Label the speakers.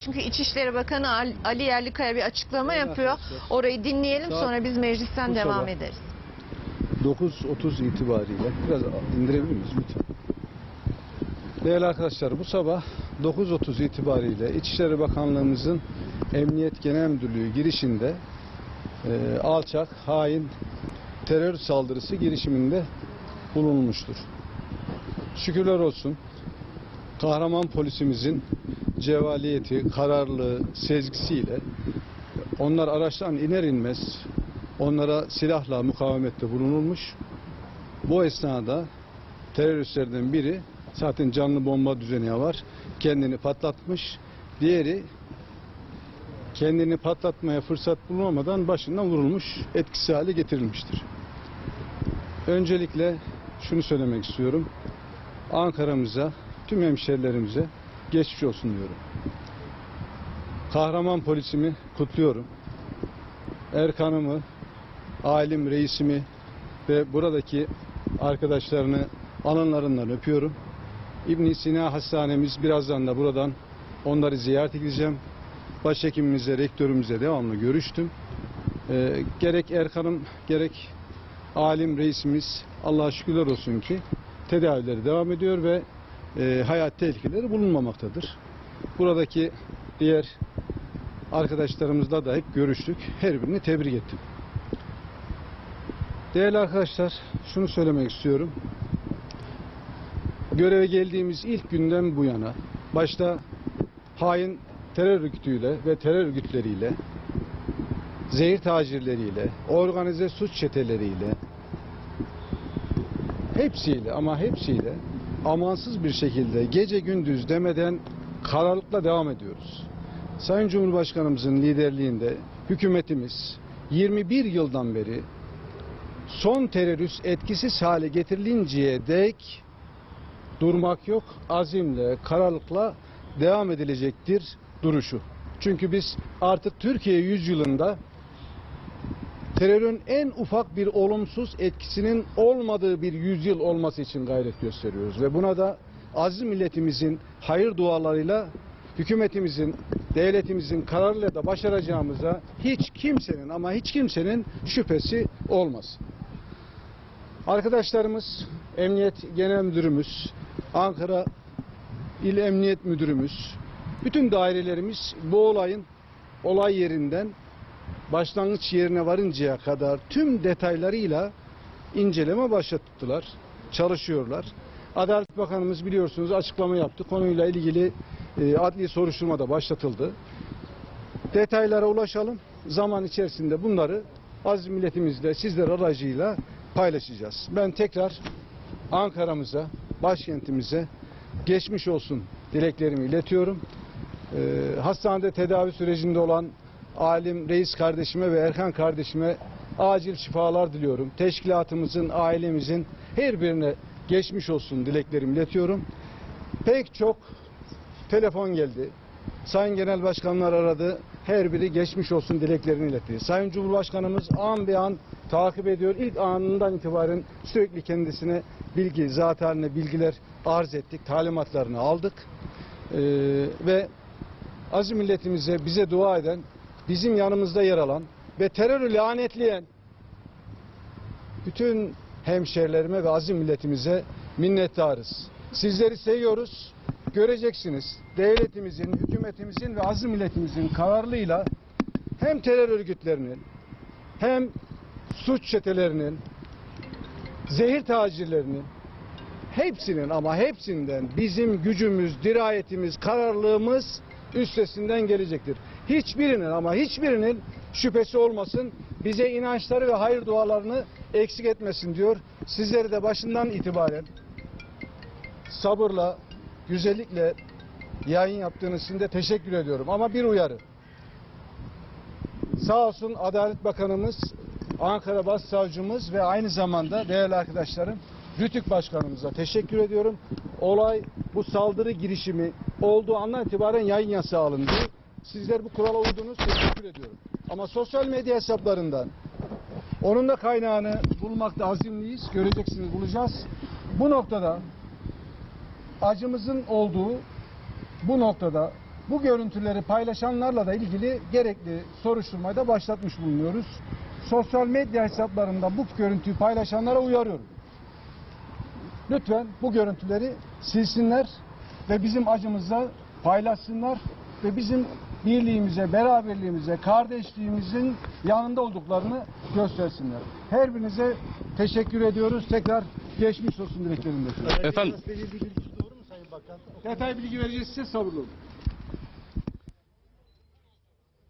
Speaker 1: Çünkü İçişleri Bakanı Al- Ali Yerlikaya bir açıklama
Speaker 2: Evet
Speaker 1: yapıyor.
Speaker 2: arkadaşlar.
Speaker 1: Orayı dinleyelim
Speaker 2: Saat
Speaker 1: sonra biz meclisten devam
Speaker 2: sabah.
Speaker 1: ederiz.
Speaker 2: 9.30 itibariyle biraz indirebilir miyiz lütfen? Değerli arkadaşlar bu sabah 9.30 itibariyle İçişleri Bakanlığımızın Emniyet Genel Müdürlüğü girişinde e, alçak, hain terör saldırısı girişiminde bulunmuştur. Şükürler olsun kahraman polisimizin cevaliyeti, kararlılığı, sezgisiyle onlar araçtan iner inmez onlara silahla mukavemette bulunulmuş. Bu esnada teröristlerden biri zaten canlı bomba düzeni var. Kendini patlatmış. Diğeri kendini patlatmaya fırsat bulamadan başından vurulmuş, etkisiz hale getirilmiştir. Öncelikle şunu söylemek istiyorum. Ankara'mıza, tüm hemşerilerimize geçmiş olsun diyorum. Kahraman polisimi kutluyorum. Erkan'ımı, alim reisimi ve buradaki arkadaşlarını alınlarından öpüyorum. İbn Sina Hastanemiz birazdan da buradan onları ziyaret edeceğim. Başhekimimizle, rektörümüzle devamlı görüştüm. Ee, gerek Erkan'ım gerek alim reisimiz Allah'a şükürler olsun ki tedavileri devam ediyor ve e, hayat tehlikeleri bulunmamaktadır. Buradaki diğer arkadaşlarımızla da hep görüştük. Her birini tebrik ettim. Değerli arkadaşlar, şunu söylemek istiyorum. Göreve geldiğimiz ilk günden bu yana başta hain terör örgütüyle ve terör örgütleriyle zehir tacirleriyle, organize suç çeteleriyle hepsiyle ama hepsiyle amansız bir şekilde gece gündüz demeden kararlılıkla devam ediyoruz. Sayın Cumhurbaşkanımızın liderliğinde hükümetimiz 21 yıldan beri son terörist etkisiz hale getirilinceye dek durmak yok, azimle, kararlılıkla devam edilecektir duruşu. Çünkü biz artık Türkiye yüzyılında terörün en ufak bir olumsuz etkisinin olmadığı bir yüzyıl olması için gayret gösteriyoruz. Ve buna da aziz milletimizin hayır dualarıyla hükümetimizin, devletimizin kararıyla da başaracağımıza hiç kimsenin ama hiç kimsenin şüphesi olmaz. Arkadaşlarımız, Emniyet Genel Müdürümüz, Ankara İl Emniyet Müdürümüz, bütün dairelerimiz bu olayın olay yerinden başlangıç yerine varıncaya kadar tüm detaylarıyla inceleme başlattılar, çalışıyorlar. Adalet Bakanımız biliyorsunuz açıklama yaptı. Konuyla ilgili e, adli soruşturma da başlatıldı. Detaylara ulaşalım. Zaman içerisinde bunları aziz milletimizle, sizler aracıyla paylaşacağız. Ben tekrar Ankara'mıza, başkentimize geçmiş olsun dileklerimi iletiyorum. Ee, hastanede tedavi sürecinde olan Alim Reis kardeşime ve Erkan kardeşime acil şifalar diliyorum. Teşkilatımızın, ailemizin her birine geçmiş olsun dileklerimi iletiyorum. Pek çok telefon geldi. Sayın Genel Başkanlar aradı. Her biri geçmiş olsun dileklerini iletti. Sayın Cumhurbaşkanımız an be an takip ediyor. İlk anından itibaren sürekli kendisine bilgi, zat haline bilgiler arz ettik. Talimatlarını aldık. Ee, ve aziz milletimize, bize dua eden, bizim yanımızda yer alan ve terörü lanetleyen bütün hemşerilerime ve aziz milletimize minnettarız. Sizleri seviyoruz. Göreceksiniz devletimizin, hükümetimizin ve aziz milletimizin kararlılığıyla hem terör örgütlerinin hem suç çetelerinin, zehir tacirlerinin hepsinin ama hepsinden bizim gücümüz, dirayetimiz, kararlılığımız üstesinden gelecektir. Hiçbirinin ama hiçbirinin şüphesi olmasın. Bize inançları ve hayır dualarını eksik etmesin diyor. Sizleri de başından itibaren sabırla, güzellikle yayın yaptığınız için de teşekkür ediyorum. Ama bir uyarı. Sağ olsun Adalet Bakanımız, Ankara Başsavcımız ve aynı zamanda değerli arkadaşlarım Rütük Başkanımıza teşekkür ediyorum. Olay bu saldırı girişimi olduğu andan itibaren yayın yasağı alındı. Sizler bu kurala uydunuz. Teşekkür ediyorum. Ama sosyal medya hesaplarından onun da kaynağını bulmakta azimliyiz. Göreceksiniz bulacağız. Bu noktada acımızın olduğu bu noktada Bu görüntüleri paylaşanlarla da ilgili gerekli soruşturmayı da başlatmış bulunuyoruz. Sosyal medya hesaplarında bu görüntüyü paylaşanlara uyarıyorum. Lütfen bu görüntüleri silsinler ve bizim acımızla paylaşsınlar ve bizim birliğimize, beraberliğimize, kardeşliğimizin yanında olduklarını göstersinler. Her birinize teşekkür ediyoruz. Tekrar geçmiş olsun dileklerimle.
Speaker 3: Efendim
Speaker 2: Detay bilgi vereceğiz size sabırlı olun.